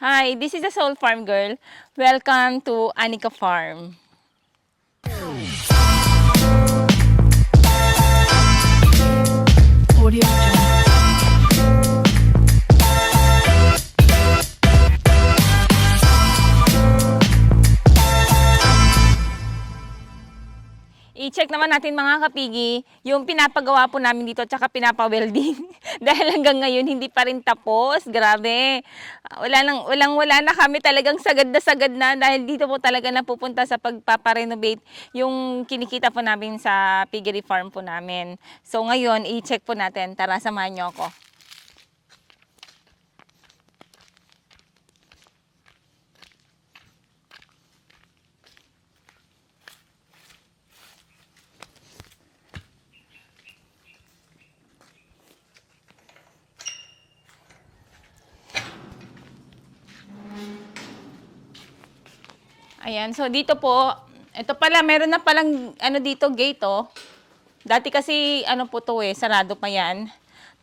Hi, this is the Soul Farm Girl. Welcome to Anika Farm. I-check naman natin mga kapigi, yung pinapagawa po namin dito at saka pinapa-welding. Dahil hanggang ngayon hindi pa rin tapos. Grabe. Wala nang, walang wala na kami talagang sagad na sagad na dahil dito po talaga napupunta sa pagpaparenovate yung kinikita po namin sa piggery farm po namin. So ngayon, i-check po natin. Tara, samahan niyo ako. Ayan, so dito po, ito pala, meron na palang ano dito, gate oh. Dati kasi ano po to eh, sarado pa yan.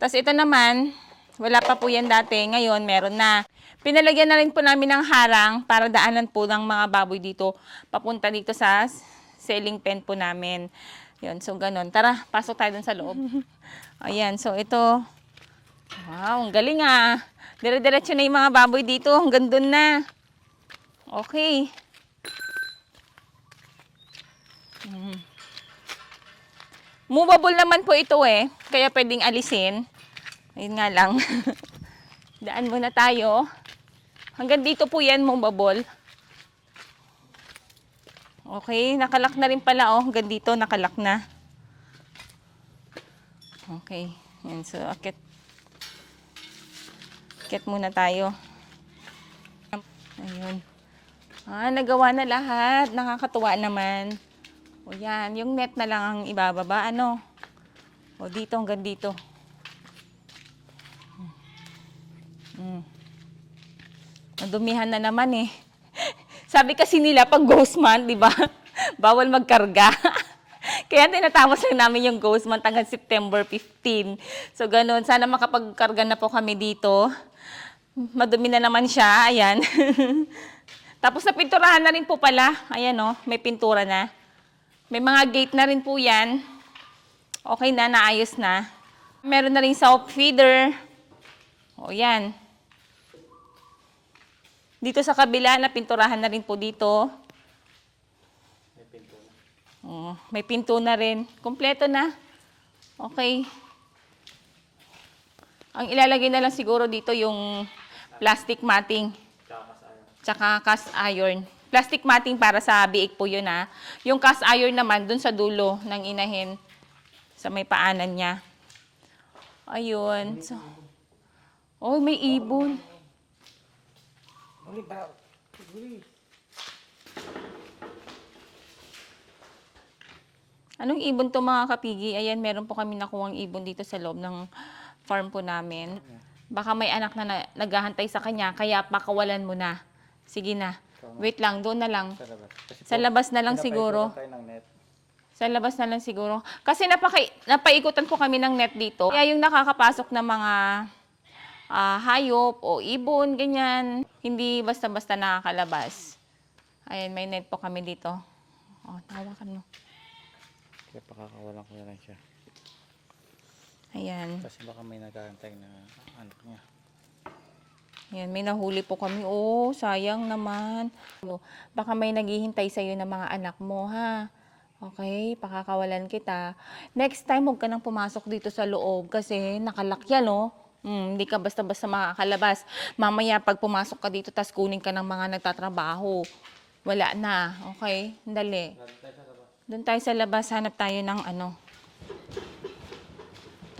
Tapos ito naman, wala pa po yan dati. Ngayon, meron na. Pinalagyan na rin po namin ng harang para daanan po ng mga baboy dito. Papunta dito sa selling pen po namin. Yun, so ganun. Tara, pasok tayo dun sa loob. Ayan, so ito. Wow, ang galing ah. Dire-diretso na yung mga baboy dito. Hanggang dun na. Okay. Movable naman po ito eh. Kaya pwedeng alisin. Ayun nga lang. Daan muna tayo. Hanggang dito po yan, movable. Okay, nakalak na rin pala oh. Hanggang dito, nakalak na. Okay. Yan, so akit. Akit muna tayo. Ayun. Ah, nagawa na lahat. Nakakatuwa naman. O yan, yung net na lang ang ibababa. Ano? O dito hanggang dito. Mm. Nadumihan na naman eh. Sabi kasi nila pag ghost month, di ba? Bawal magkarga. Kaya tinatapos lang namin yung ghost month hanggang September 15. So ganun, sana makapagkarga na po kami dito. Madumi na naman siya, ayan. Tapos napinturahan na rin po pala. Ayan oh, may pintura na. May mga gate na rin po yan. Okay na, naayos na. Meron na rin soap feeder. O yan. Dito sa kabila, napinturahan na rin po dito. Oh, may pinto na rin. Kompleto na. Okay. Ang ilalagay na lang siguro dito yung plastic matting. Tsaka cast iron. Plastic matting para sa biik po yun ha. Yung cast iron naman dun sa dulo ng inahin. Sa may paanan niya. Ayun. So, oh, may ibon. Anong ibon to mga kapigi? Ayan, meron po kami nakuhang ibon dito sa loob ng farm po namin. Baka may anak na, na naghahantay sa kanya, kaya pakawalan mo na. Sige na. Wait lang, doon na lang. Sa labas. Kasi Sa labas na lang siguro. tayo ng net. Sa labas na lang siguro. Kasi napaka, napaikutan po kami ng net dito. Kaya yung nakakapasok na mga ah, hayop o ibon, ganyan, hindi basta-basta nakakalabas. Ayan, may net po kami dito. Oh, tawakan mo. Kaya pakakawalan ko na lang siya. Ayan. Kasi baka may nagkakantay na anak niya. Ayan, may nahuli po kami. Oh, sayang naman. Baka may naghihintay sa'yo na mga anak mo, ha? Okay, pakakawalan kita. Next time, huwag ka nang pumasok dito sa loob kasi nakalak yan, oh. Hmm, hindi ka basta-basta makakalabas. Mamaya, pag pumasok ka dito, tas kunin ka ng mga nagtatrabaho. Wala na. Okay? Dali. Doon tayo sa labas, hanap tayo ng ano.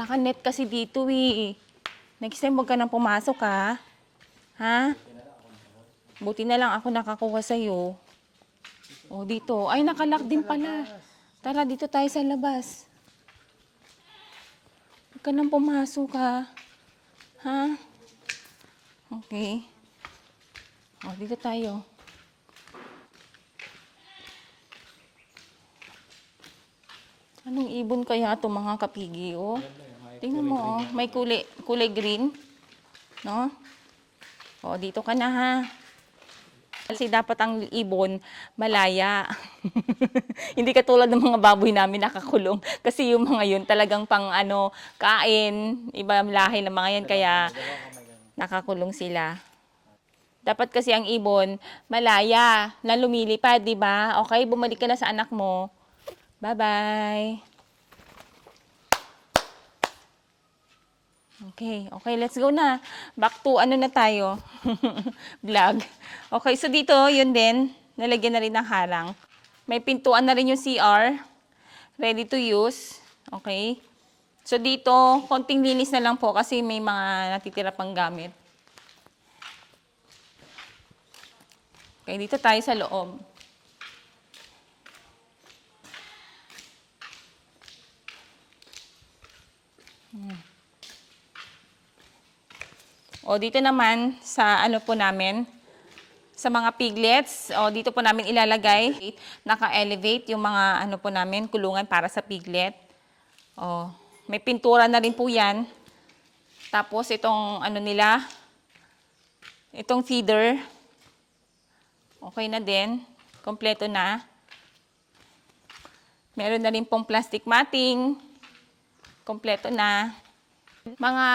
Naka-net kasi dito, eh. Next time, huwag ka nang pumasok, ha? Ha? Buti na lang ako nakakuha sa'yo. O, dito. Ay, nakalak din pala. Tara, dito tayo sa labas. Huwag ka nang pumasok, ha? Ha? Okay. O, dito tayo. Anong ibon kaya ito mga kapigi, oh? Tingnan mo, oh. May kulay, kulay green. No? O, dito ka na ha. Kasi dapat ang ibon malaya. Hindi katulad ng mga baboy namin nakakulong. Kasi yung mga yun talagang pang ano, kain, iba lahi ng mga yan kaya nakakulong sila. Dapat kasi ang ibon malaya na lumilipad, di ba? Okay, bumalik ka na sa anak mo. Bye-bye. Okay, okay, let's go na. Back to ano na tayo, vlog. Okay, so dito, yun din, nalagyan na rin ng harang. May pintuan na rin yung CR, ready to use. Okay. So dito, konting linis na lang po kasi may mga natitira pang gamit. Okay, dito tayo sa loob. O dito naman sa ano po namin, sa mga piglets, o dito po namin ilalagay, naka-elevate yung mga ano po namin, kulungan para sa piglet. O, may pintura na rin po yan. Tapos itong ano nila, itong feeder, okay na din, kompleto na. Meron na rin pong plastic matting, kompleto na. Mga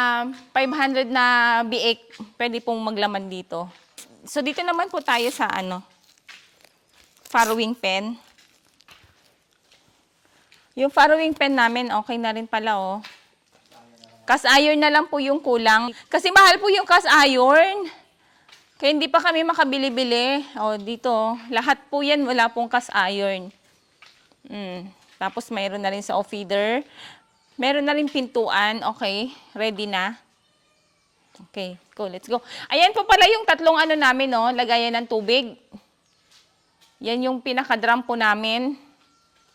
500 na biik, pwede pong maglaman dito. So dito naman po tayo sa ano, farrowing pen. Yung farrowing pen namin, okay na rin pala oh. Cast iron na lang po yung kulang. Kasi mahal po yung cast iron. Kaya hindi pa kami makabili-bili. O dito, lahat po yan wala pong cast iron. Mm. Tapos mayroon na rin sa off-feeder. Meron na rin pintuan. Okay, ready na. Okay, go, let's go. Ayan po pala yung tatlong ano namin, no, lagayan ng tubig. Yan yung pinaka-drum po namin.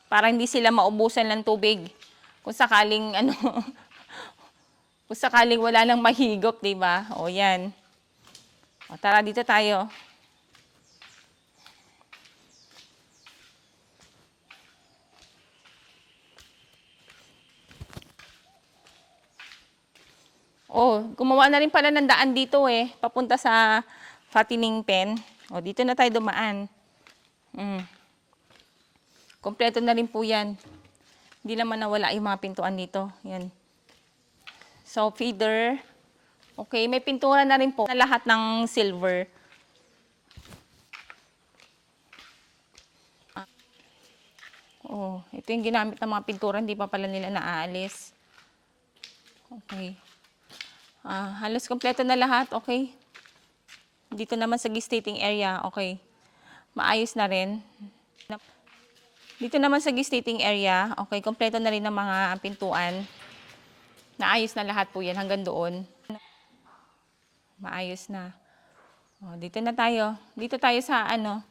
Para hindi sila maubusan ng tubig. Kung sakaling, ano, kung sakaling wala nang mahigop, di ba? O, yan. O, tara, dito tayo. Oh, gumawa na rin pala ng daan dito eh, papunta sa fattening pen. Oh, dito na tayo dumaan. Mm. Kompleto na rin po yan. Hindi naman nawala yung mga pintuan dito. Yan. So, feeder. Okay, may pintura na rin po na lahat ng silver. Oh, ito yung ginamit ng mga pintura, hindi pa pala nila naaalis. Okay. Ah, halos kompleto na lahat, okay. Dito naman sa gestating area, okay. Maayos na rin. Dito naman sa gestating area, okay, kompleto na rin ng mga pintuan. Naayos na lahat po yan hanggang doon. Maayos na. O, dito na tayo. Dito tayo sa ano.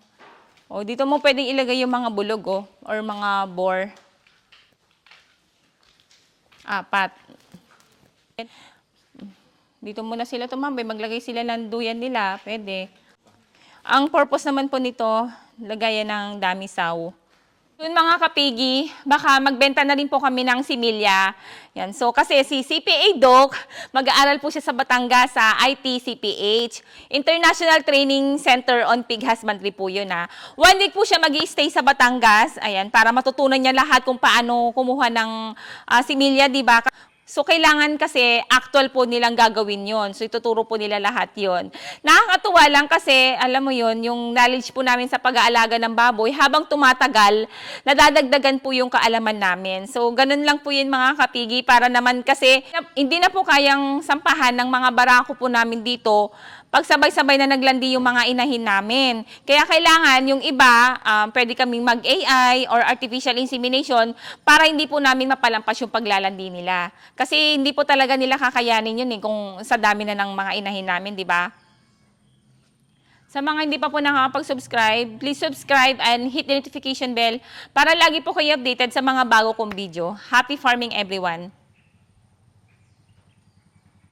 O, dito mo pwedeng ilagay yung mga bulog, oh, or mga bore. Apat. Dito muna sila tumambay, maglagay sila ng duyan nila, pwede. Ang purpose naman po nito, lagayan ng damisaw. Yun mga kapigi, baka magbenta na rin po kami ng similya. Yan. So kasi si CPA Doc, mag-aaral po siya sa Batangas sa ITCPH, International Training Center on Pig Husbandry po yun ha. One week po siya mag stay sa Batangas, ayan, para matutunan niya lahat kung paano kumuha ng ah, similya, di ba? So, kailangan kasi actual po nilang gagawin yon So, ituturo po nila lahat yon Nakakatuwa lang kasi, alam mo yon yung knowledge po namin sa pag-aalaga ng baboy, habang tumatagal, nadadagdagan po yung kaalaman namin. So, ganun lang po yun mga kapigi para naman kasi hindi na po kayang sampahan ng mga barako po namin dito pag sabay-sabay na naglandi yung mga inahin namin. Kaya kailangan yung iba, um, pwede kaming mag-AI or artificial insemination para hindi po namin mapalampas yung paglalandi nila. Kasi hindi po talaga nila kakayanin yun eh kung sa dami na ng mga inahin namin, di ba? Sa mga hindi pa po nakakapag-subscribe, please subscribe and hit the notification bell para lagi po kayo updated sa mga bago kong video. Happy farming everyone!